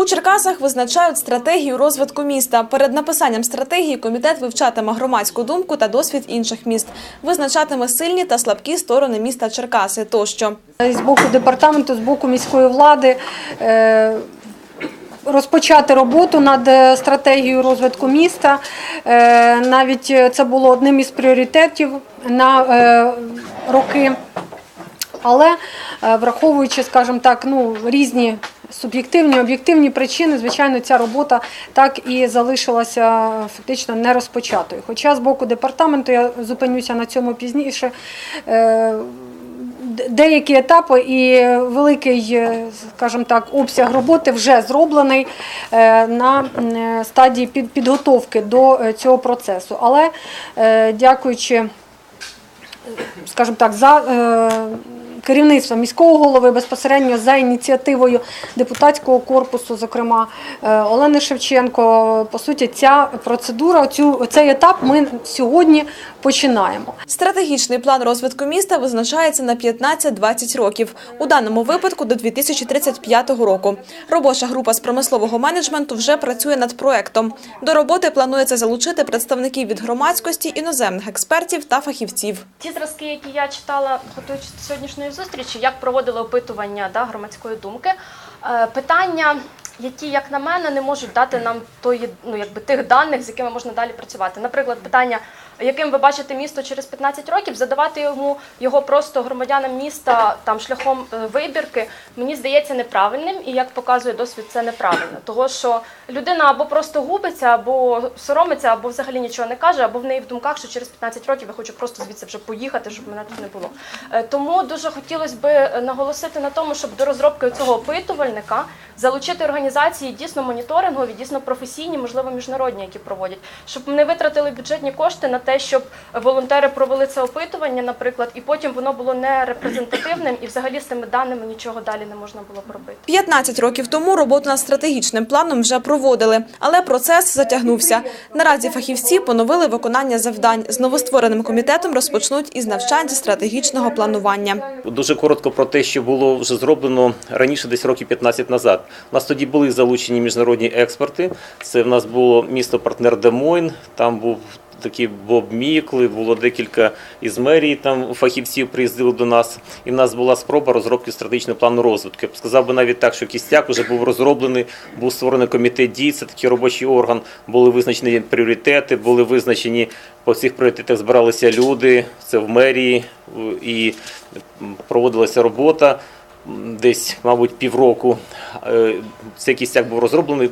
У Черкасах визначають стратегію розвитку міста. Перед написанням стратегії комітет вивчатиме громадську думку та досвід інших міст, визначатиме сильні та слабкі сторони міста Черкаси тощо. з боку департаменту, з боку міської влади. е, Розпочати роботу над е, стратегією розвитку міста. Е, Навіть це було одним із пріоритетів на роки. Але враховуючи, скажімо так, ну різні суб'єктивні, об'єктивні причини, звичайно, ця робота так і залишилася фактично не розпочатою. Хоча з боку департаменту я зупинюся на цьому пізніше. е, Деякі етапи і великий, е, скажімо так, обсяг роботи вже зроблений е, на стадії під- підготовки до цього процесу. Але дякуючи скажімо так, за керівництвом міського голови, безпосередньо за ініціативою депутатського корпусу, зокрема е, Олени Шевченко. По суті, ця процедура, цю цей етап ми сьогодні починаємо. Стратегічний план розвитку міста визначається на 15-20 років, у даному випадку до 2035 року. Робоча група з промислового менеджменту вже працює над проектом. До роботи планується залучити представників від громадськості, іноземних експертів та фахівців. Ті зразки, які я читала, готуючись до сьогоднішньої зустрічі, як проводили опитування да, громадської думки, е, питання, які, як на мене, не можуть дати нам тої, ну, якби, тих даних, з якими можна далі працювати. Наприклад, питання, яким ви бачите місто через 15 років, задавати йому його просто громадянам міста там шляхом е, вибірки, мені здається неправильним, і як показує досвід, це неправильно. Того що людина або просто губиться, або соромиться, або взагалі нічого не каже, або в неї в думках, що через 15 років я хочу просто звідси вже поїхати, щоб мене тут не було. Е, Тому дуже хотілося би наголосити на тому, щоб до розробки цього опитувальника залучити організації дійсно моніторингові, дійсно професійні, можливо, міжнародні, які проводять, щоб не витратили бюджетні кошти на те, щоб волонтери провели це опитування, наприклад, і потім воно було не репрезентативним, і взагалі з тими даними нічого далі не можна було пробити. 15 років тому роботу над стратегічним планом вже проводили, але процес затягнувся. Наразі фахівці поновили виконання завдань. З новоствореним комітетом розпочнуть із навчань зі стратегічного планування. Дуже коротко про те, що було вже зроблено раніше, десь років 15 назад. У нас тоді були залучені міжнародні експерти. Це в нас було місто партнер Демойн. Там був такий Боб Мікли, було декілька із мерії. Там фахівців приїздили до нас. І в нас була спроба розробки стратегічного плану розвитку. Я б сказав би навіть так, що кістяк вже був розроблений, був створений комітет дій. Це такий робочий орган. Були визначені пріоритети, були визначені по всіх пріоритетах збиралися люди. Це в мерії і проводилася робота. Десь, мабуть, півроку Е, цей кістяк був розроблений.